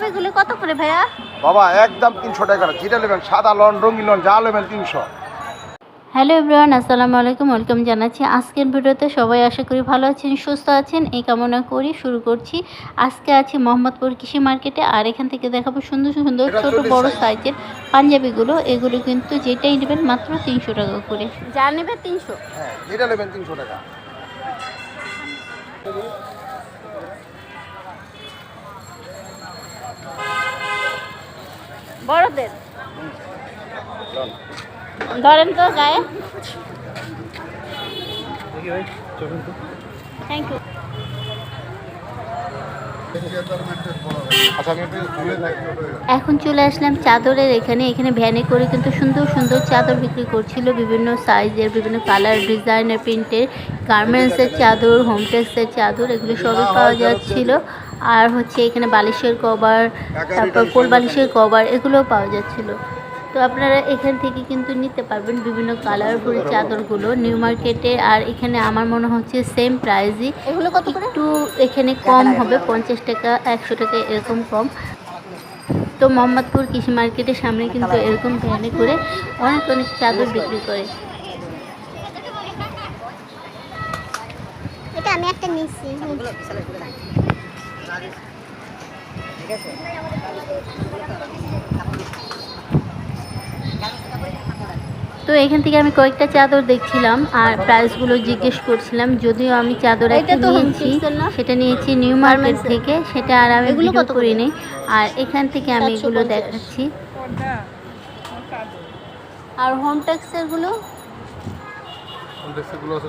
পাঞ্জাবিগুলো কত করে ভাইয়া? বাবা একদম তিনশো টাকা যেটা নেবেন সাদা লন রঙিন লন যা নেবেন তিনশো। হ্যালো এভরিওয়ান আসসালামু আলাইকুম। ওয়েলকাম জানাচ্ছি আজকের ভিডিওতে। সবাই আশা করি ভালো আছেন সুস্থ আছেন। এই কামনা করি শুরু করছি। আজকে আছি মোহাম্মদপুর কৃষি মার্কেটে আর এখান থেকে দেখাবো সুন্দর সুন্দর ছোট বড় সাইজের পাঞ্জাবিগুলো। এগুলো কিন্তু যেটাই নেবেন মাত্র তিনশো টাকা করে। যা নেবে তিনশো। হ্যাঁ যেটা নেবেন তিনশো টাকা। বড়দের। ধরেন তো গায়ে। থ্যাংক ইউ আচ্ছা এখন চলে আসলাম চাদরের এখানে। এখানে ভ্যানে করে কিন্তু সুন্দর সুন্দর চাদর বিক্রি করছিল। বিভিন্ন সাইজের বিভিন্ন কালার ডিজাইনের প্রিন্টের গার্মেন্টসের চাদর হোমটেক্সের চাদর এগুলো সবই পাওয়া যাচ্ছিল। আর হচ্ছে এখানে বালিশের কভার তারপর কোল বালিশের কভার এগুলোও পাওয়া যাচ্ছিল। তো আপনারা এখান থেকে কিন্তু নিতে পারবেন বিভিন্ন কালারফুল চাদরগুলো নিউ মার্কেটে। আর এখানে আমার মনে হচ্ছে সেম প্রাইসই এগুলো কত করে? একটু এখানে কম হবে পঞ্চাশ টাকা একশো টাকা এরকম কম। তো মোহাম্মদপুর কৃষি মার্কেটের সামনে কিন্তু এরকম ভ্যানে করে অনেক অনেক চাদর বিক্রি করে। এটা আমি একটা নিচ্ছি। তো এখান থেকে আমি কয়েকটা চাদর দেখছিলাম আর প্রাইসগুলো জিজ্ঞেস করছিলাম যদিও আমি চাদর একটা নিয়েছি না? সেটা নিয়েছি নিউ মার্কেট থেকে সেটা আর আমি এগুলো ভিডিও কত করে? করিনি। আর এখান থেকে আমি এগুলো দেখাচ্ছি। আর হোম টেক্সেরগুলো? সেগুলো আছে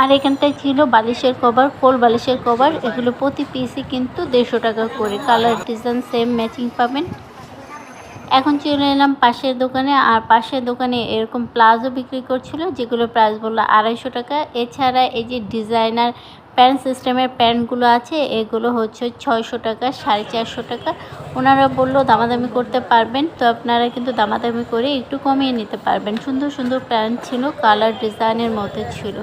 আর এখানটায় ছিল বালিশের কভার কোল বালিশের কভার। এগুলো প্রতি পিসই কিন্তু দেড়শো টাকা করে। কালার ডিজাইন সেম ম্যাচিং পাবেন। এখন চলে এলাম পাশের দোকানে। আর পাশের দোকানে এরকম প্লাজো বিক্রি করছিল যেগুলো প্রাইস বলল আড়াইশো টাকা। এছাড়া এই যে ডিজাইনার প্যান্ট সিস্টেমের প্যান্টগুলো আছে, এগুলো হচ্ছে ছয়শো টাকা, সাড়ে চারশো টাকা। ওনারা বলল দামাদামি করতে পারবেন, তো আপনারা কিন্তু দামাদামি করে একটু কমিয়ে নিতে পারবেন। সুন্দর সুন্দর প্যান্ট ছিল, কালার ডিজাইনের মধ্যে ছিল।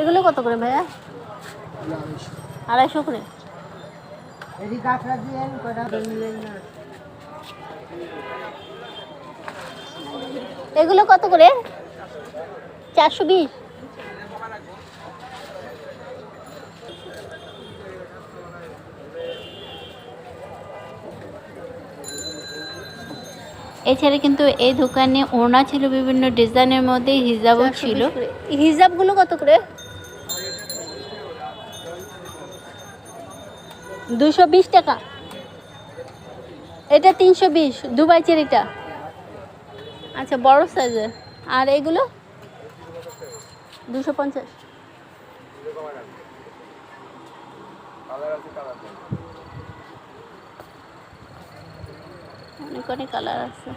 এগুলো কত করে ভাইয়া? আড়াইশো করে। এগুলো কত করে? চারশো বিশ। এছাড়া কিন্তু এই দোকানে ওড়না ছিল বিভিন্ন ডিজাইনের মধ্যে হিজাবও ছিল। হিজাবগুলো কত করে? দুশো বিশ টাকা। এটা তিনশো বিশ দুবাই চেরিটা। আচ্ছা বড় সাইজের আর এগুলো? দুশো পঞ্চাশ। অনেক অনেক কালার আছে।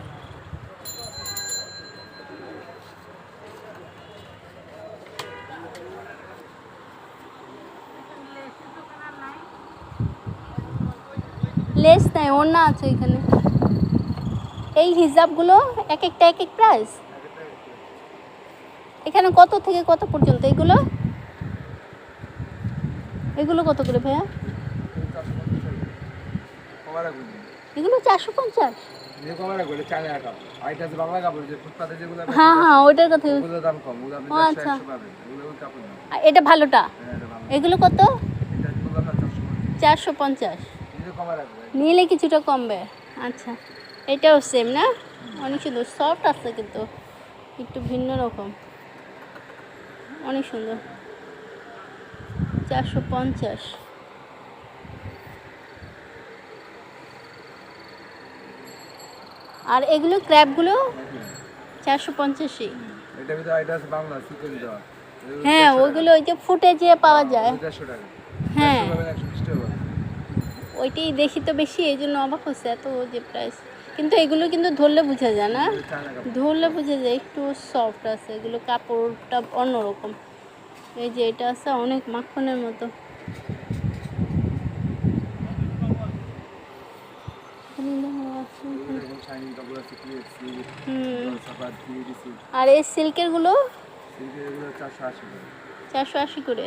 লেস নাই, ওড়না আছে এখানে। এই হিজাবগুলো এক একটা এক এক প্রাইস এখানে কত থেকে কত পর্যন্ত? এগুলো? এগুলো কত করে ভাইয়া? এগুলো চারশো পঞ্চাশ? হ্যাঁ হ্যাঁ ওইটার কথা। আচ্ছা। এটা ভালোটা? এগুলো কত? চারশো পঞ্চাশ। নিলে কিছুটা কমবে। আচ্ছা। এটাও সেম না? অনেক সুন্দর সফট আছে কিন্তু একটু ভিন্ন রকম। অনেক সুন্দর। চারশো পঞ্চাশ। আর এগুলো ক্র্যাপগুলো? চারশো দেওয়া হ্যাঁ ওইগুলো ওই যে ফুটে যে পাওয়া যায়। হ্যাঁ। ওইটাই দেখি তো বেশি এই জন্য অবাক হচ্ছে এত যে প্রাইস কিন্তু এগুলো কিন্তু ধরলে বোঝা যায় না। ধরলে বোঝা যায় একটু সফট আছে। এগুলো কাপড়টা অন্যরকম। এই যে এটা আছে অনেক মাখনের মতো। আর এই সিল্কের এগুলো চারশো আশি করে।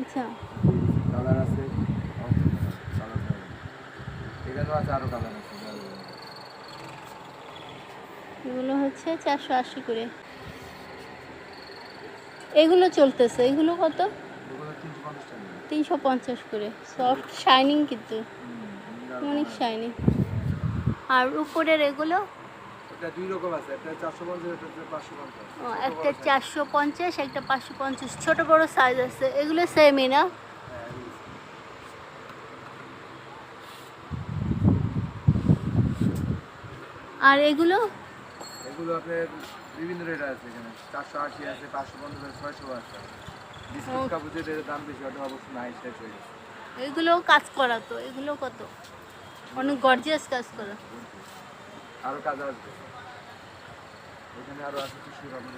আচ্ছা। এখানেও আছে আরও কালার আছে এগুলো হচ্ছে চারশো আশি করে। এগুলো চলতেছে এগুলো কত? তিনশো পঞ্চাশ করে সফট শাইনিং কিন্তু। অনেক শাইনিং আর উপরের এগুলো? এটা দুই রকম আছে একটা চারশো পঞ্চাশ একটা পাঁচশো পঞ্চাশ। ও, একটা চারশো পঞ্চাশ একটা পাঁচশো পঞ্চাশ। ছোটো বড় সাইজ আছে এগুলো সেমই না? আর এগুলো? এগুলো আপনার বিভিন্ন রেট আছে এখানে। চারশো আশি আছে পাঁচশো পঞ্চাশ আছে ছয়শো আছে। বিস্কুট কাপড় যেটা দাম বেশি ওটা অবশ্যই নাই শেষ হয়ে গেছে। এগুলো কাজ করা তো এগুলো কত? অনেক গর্জিয়াস কাজ করা। আরও কাজ আসবে। এখানে আরও আছে টিস্যু কাপড়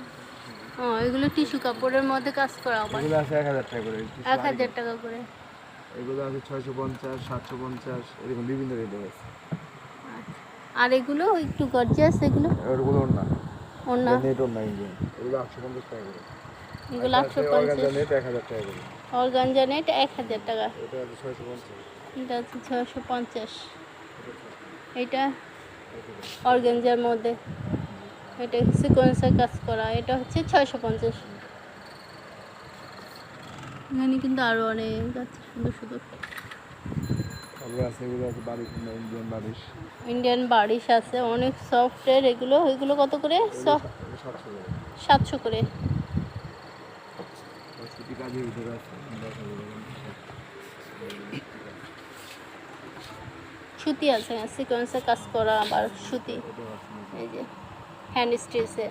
ও এগুলো টিস্যু কাপড়ের মধ্যে কাজ করা আবার? এগুলো আছে এক হাজার টাকা করে এক হাজার টাকা করে। এগুলো আছে ছয়শো পঞ্চাশ সাতশো পঞ্চাশ এরকম বিভিন্ন রেটের আছে। আর এগুলো একটু গর্জিয়াস এগুলো? ওগুলো না অন্য নেট ওর না ইন্ডিয়ান এগুলো আটশো পঞ্চাশ টাকা করে। এগুলো আটশো পঞ্চাশ। নেট এক হাজার টাকা করে। অর্গানজা নেট এক হাজার টাকা। এটা আছে ছয়শো পঞ্চাশ। এটা হচ্ছে ছশো পঞ্চাশ। এটা অর্গেঞ্জার মধ্যে। এটা সিকোয়েন্সের কাজ করা? এটা হচ্ছে ছয়শো পঞ্চাশ। এখানে কিন্তু আরও অনেক আছে সুন্দর সুন্দর। তারপরে আছে এগুলো আছে বারিশ ইন্ডিয়ান বারিশ ইন্ডিয়ান বারিশ আছে অনেক সফটের এগুলো এগুলো কত করে? সফট সাতশো করে। সুতি আছে সিকোয়েন্সের কাজ করা আবার সুতি। এই যে হ্যান্ড স্টিচে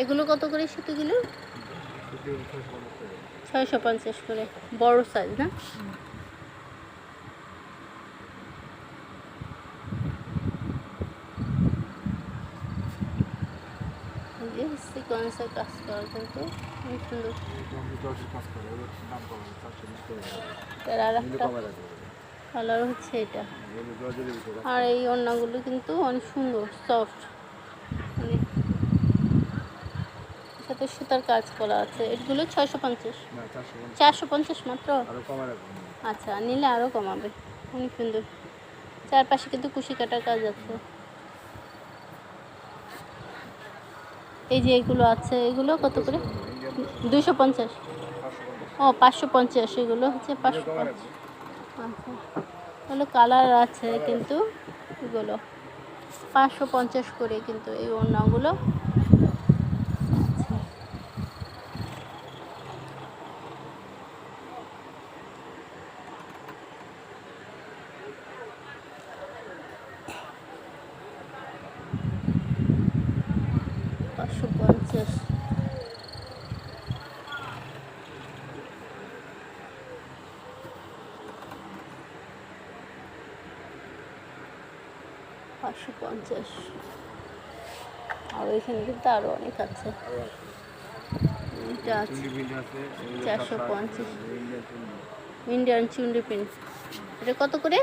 এগুলো কত করে সুতিগুলো? ছয়শো পঞ্চাশ করে। বড় সাইজ না? কিন্তু সুন্দর। আর কালার হচ্ছে এটা। আর এই ওড়নাগুলো কিন্তু অনেক সুন্দর সফট মানে সাথে সুতার কাজ করা আছে। এগুলো ছয়শো পঞ্চাশ। চারশো পঞ্চাশ। মাত্র? আচ্ছা নিলে আরও কমাবে। অনেক সুন্দর। চারপাশে কিন্তু কুশি কাটার কাজ আছে। এই যে এগুলো আছে এগুলো কত করে? দুশো পঞ্চাশ। ও পাঁচশো পঞ্চাশ এগুলো হচ্ছে পাঁচশো পঞ্চাশ আচ্ছা। হলো কালার আছে কিন্তু এগুলো। পাঁচশো পঞ্চাশ করে কিন্তু এই ওড়নাগুলো আচ্ছা পাঁচশো পঞ্চাশ পাঁচশো পঞ্চাশ। আর এখানে কিন্তু আরও অনেক আছে। চারশো পঞ্চাশ। ইন্ডিয়ান চুন্ডি প্রিন্ট এটা কত করে?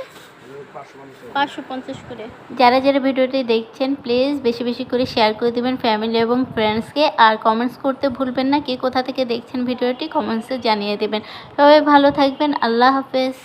পাঁচশো পঞ্চাশ করে। যারা যারা ভিডিওটি দেখছেন প্লিজ বেশি বেশি করে শেয়ার করে দেবেন ফ্যামিলি এবং ফ্রেন্ডসকে আর কমেন্টস করতে ভুলবেন না, কে কোথা থেকে দেখছেন ভিডিওটি কমেন্টসে জানিয়ে দেবেন। সবাই ভালো থাকবেন, আল্লাহ হাফেজ।